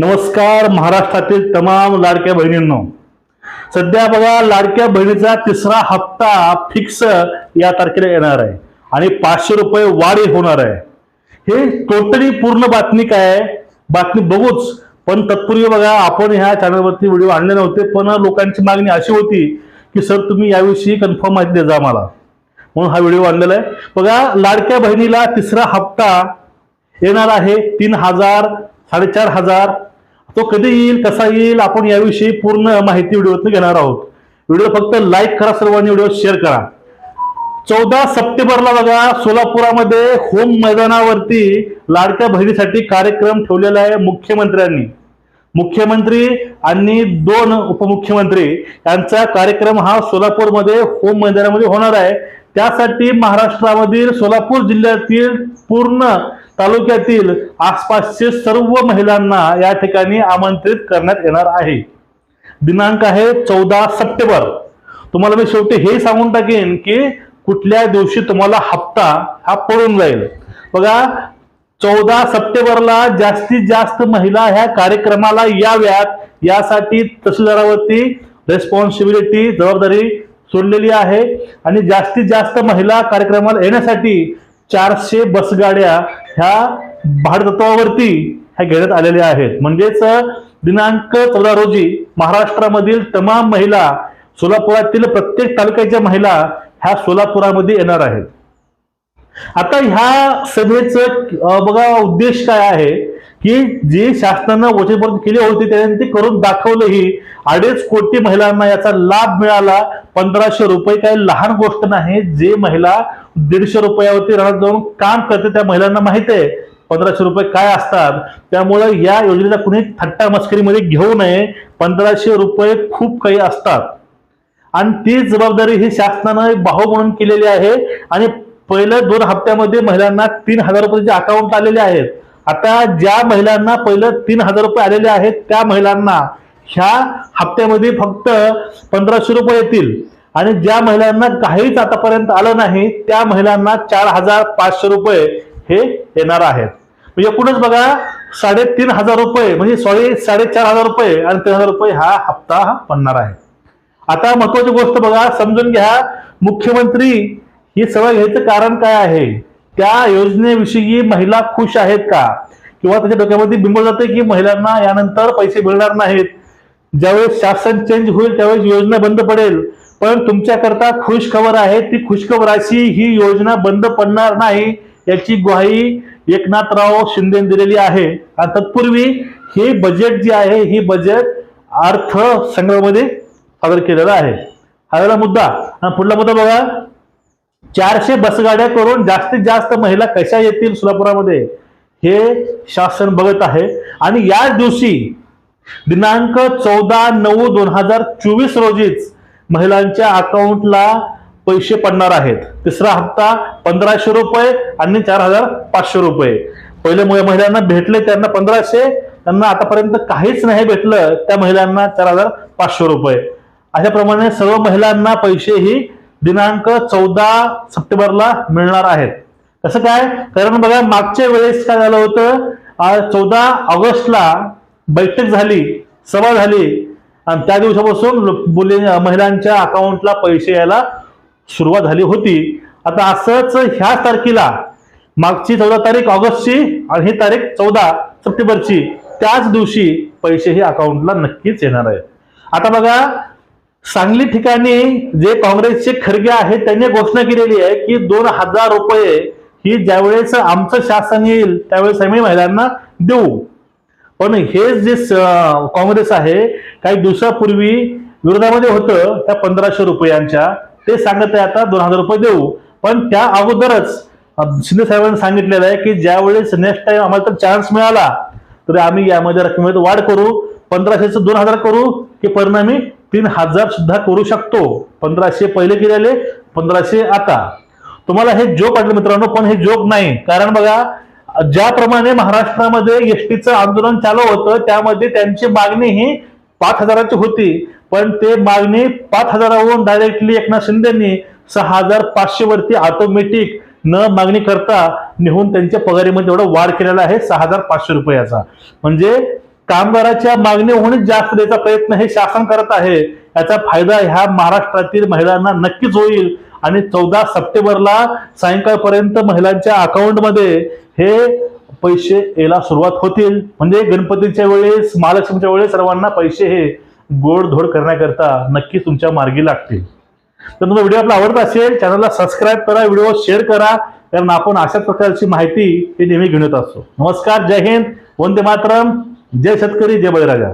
नमस्कार महाराष्ट्रातील तमाम लाडक्या बहिणींनो. सध्या बघा लाडक्या बहिणीचा तिसरा हप्ता फिक्स या तारखेला येणार आहे आणि पाचशे रुपये वाढ होणार आहे. हे टोटली पूर्ण बातमी काय आहे? बातमी बघूच. पण तत्पूर्वी बघा आपण ह्या चॅनलवरती व्हिडिओ आणले नव्हते पण लोकांची मागणी अशी होती की सर तुम्ही याविषयी कन्फर्म माहिती द्या जा मला. म्हणून हा व्हिडिओ आणलेला आहे. बघा लाडक्या बहिणीला तिसरा हप्ता येणार आहे तीन हजार साडेचार हजार तो कधी येईल कसा येईल आपण याविषयी पूर्ण माहिती व्हिडिओतून घेणार आहोत. व्हिडिओ फक्त लाईक करा सर्वांनी व्हिडिओ शेअर करा. चौदा सप्टेंबरला बघा सोलापुरामध्ये होम मैदानावरती लाडक्या बहिणीसाठी कार्यक्रम ठेवलेला आहे मुख्यमंत्र्यांनी. मुख्यमंत्री आणि दोन उपमुख्यमंत्री यांचा कार्यक्रम हा सोलापूरमध्ये होम मैदानामध्ये होणार आहे. त्यासाठी महाराष्ट्रामधील सोलापूर जिल्ह्यातील पूर्ण तालुक्यातील आसपासचे सर्व महिलांना या ठिकाणी आमंत्रित करण्यात येणार आहे. दिनांक आहे चौदा सप्टेंबर. तुम्हाला मी शेवटी हे सांगून टाकेन की कुठल्या दिवशी तुम्हाला हप्ता हा पडून जाईल. बघा चौदा सप्टेंबरला जास्तीत जास्त महिला ह्या कार्यक्रमाला याव्यात. यासाठी तहसीलदारावरती रेस्पॉन्सिबिलिटी जबाबदारी सोडलेली आहे. आणि जास्तीत जास्त महिला कार्यक्रमाला येण्यासाठी चारशे बसगाड्या ह्या भाडतत्वावरती ह्या घेण्यात आलेल्या आहेत. म्हणजेच दिनांक चौदा रोजी महाराष्ट्रामधील तमाम महिला सोलापुरातील प्रत्येक तालुक्याच्या महिला ह्या सोलापुरामध्ये येणार आहेत. आता ह्या सभेचं बघा उद्देश काय आहे? की जे शासनानं वचनबद्ध केले होते त्याने ते करून दाखवलंही. अडीच कोटी महिलांना याचा लाभ मिळाला. पंधराशे रुपये काही लहान गोष्ट नाही. जे महिला दीडशे रुपयावरती राहत जाऊन काम करते त्या महिलांना माहीत आहे. पंधराशे रुपये काय असतात? त्यामुळे या योजनेचा कुणी थट्टा मस्करीमध्ये घेऊ नये. पंधराशे रुपये खूप काही असतात. आणि ती जबाबदारी ही शासनानं बाहू म्हणून केलेली आहे. आणि पहिल्या दोन हप्त्यामध्ये महिलांना तीन हजार रुपयाचे अकाउंट आलेले आहेत. आता ज्या महिलांना पहिलं तीन हजार रुपये आलेले आहेत त्या महिलांना ह्या हप्त्यामध्ये फक्त पंधराशे रुपये येतील. आणि ज्या महिलांना काहीच आतापर्यंत आलं नाही त्या महिलांना चार हजार पाचशे रुपये हे येणार आहेत. म्हणजे एकूणच बघा साडेतीन हजार रुपये म्हणजे सॉरी साडेचार हजार रुपये आणि तीन हजार रुपये हा हप्ता हा पडणार आहे. आता महत्वाची गोष्ट बघा समजून घ्या मुख्यमंत्री ही सगळं घ्यायचं कारण काय आहे? त्या योजनेविषयी महिला खुश आहेत का? किंवा त्याच्या डोक्यामध्ये बिंबल जाते की महिलांना यानंतर पैसे मिळणार नाहीत? ज्यावेळेस शासन चेंज होईल त्यावेळेस योजना बंद पडेल. पण तुमच्याकरता खुश खबर आहे ती खुशखबर अशी ही योजना बंद पडणार नाही याची ग्वाही एकनाथराव शिंदे दिलेली आहे. आणि तत्पूर्वी हे बजेट जे आहे ही बजेट अर्थ संग्रहामध्ये सादर केलेलं आहे. हा मुद्दा. आणि पुढला मुद्दा बघा. चारशे बसगाड्या करून जास्तीत जास्त महिला कशा येतील सोलापुरामध्ये हे शासन बघत आहे. आणि याच दिवशी दिनांक चौदा नऊ दोन हजार चोवीस रोजीच महिलांच्या अकाउंटला पैसे पडणार आहेत. तिसरा हप्ता पंधराशे रुपये आणि चार हजार पाचशे रुपये. पहिले महिलांना भेटले त्यांना पंधराशे त्यांना आतापर्यंत काहीच नाही भेटलं त्या महिलांना चार हजार पाचशे रुपये. अशाप्रमाणे सर्व महिलांना पैसे ही दिनांक चौदा सप्टेंबरला मिळणार आहेत. कसं काय? कारण बघा मागच्या वेळेस काय झालं होतं? चौदा ऑगस्टला बैठक झाली सभा झाली. आणि त्या दिवसापासून मुली महिलांच्या अकाउंटला पैसे यायला सुरुवात झाली होती. आता असंच ह्या तारखेला मागची चौदा तारीख ऑगस्टची आणि ही तारीख चौदा सप्टेंबरची त्याच दिवशी पैसे हे अकाउंटला नक्कीच येणार आहेत. आता बघा सांगली ठिकाणी जे काँग्रेसचे खरगे आहेत त्यांनी घोषणा केलेली आहे की दोन हजार रुपये ही ज्यावेळेस आमचं शासन येईल त्यावेळेस आम्ही महिलांना देऊ. पण हे जे काँग्रेस आहे काही दिवसापूर्वी विरोधामध्ये होतं त्या पंधराशे रुपयांच्या. ते सांगत आहे आता दोन हजार रुपये देऊ. पण त्या अगोदरच शिंदे साहेबांनी सांगितलेलं आहे की ज्यावेळेस नेक्स्ट टाइम आम्हाला तर चान्स मिळाला तर आम्ही यामध्ये रकमेत वाढ करू. पंधराशेचं दोन हजार करू की परिणामी तीन हजार सुद्धा करू शकतो. पंधराशे पहिले केलेले पंधराशे आता. तुम्हाला हे जोक वाटलं मित्रांनो पण हे जोक नाही. कारण बघा ज्याप्रमाणे महाराष्ट्रामध्ये एसटीचं आंदोलन चालू होतं त्यामध्ये त्यांची मागणी ही पाच हजाराची होती. पण ते मागणी पाच हजारावरून डायरेक्टली एकनाथ शिंदेनी सहा हजार पाचशे वरती ऑटोमॅटिक न मागणी करता निहून त्यांच्या पगारीमध्ये एवढा वाढ केलेला आहे सहा हजार पाचशे रुपयाचा. म्हणजे कामगाराच्या मागणी मागणीहून जास्त द्यायचा प्रयत्न हे शासन करत आहे. याचा फायदा ह्या महाराष्ट्रातील महिलांना नक्कीच होईल. आणि चौदा सप्टेंबरला सायंकाळपर्यंत महिलांच्या अकाउंटमध्ये हे पैसे यायला सुरुवात होतील. म्हणजे गणपतीच्या वेळेस महालक्ष्मीच्या वेळेस सर्वांना पैसे हे गोडधोड करण्याकरता नक्की तुमच्या मार्गी लागतील. तर तुमचा व्हिडिओ आपला आवडत असेल चॅनलला सबस्क्राईब करा व्हिडिओ शेअर करा. कारण आपण अशाच प्रकारची माहिती हे नेहमी घेऊन येत असतो. नमस्कार जय हिंद. वंदे मातरम. जय शेतकरी जय बळीराजा.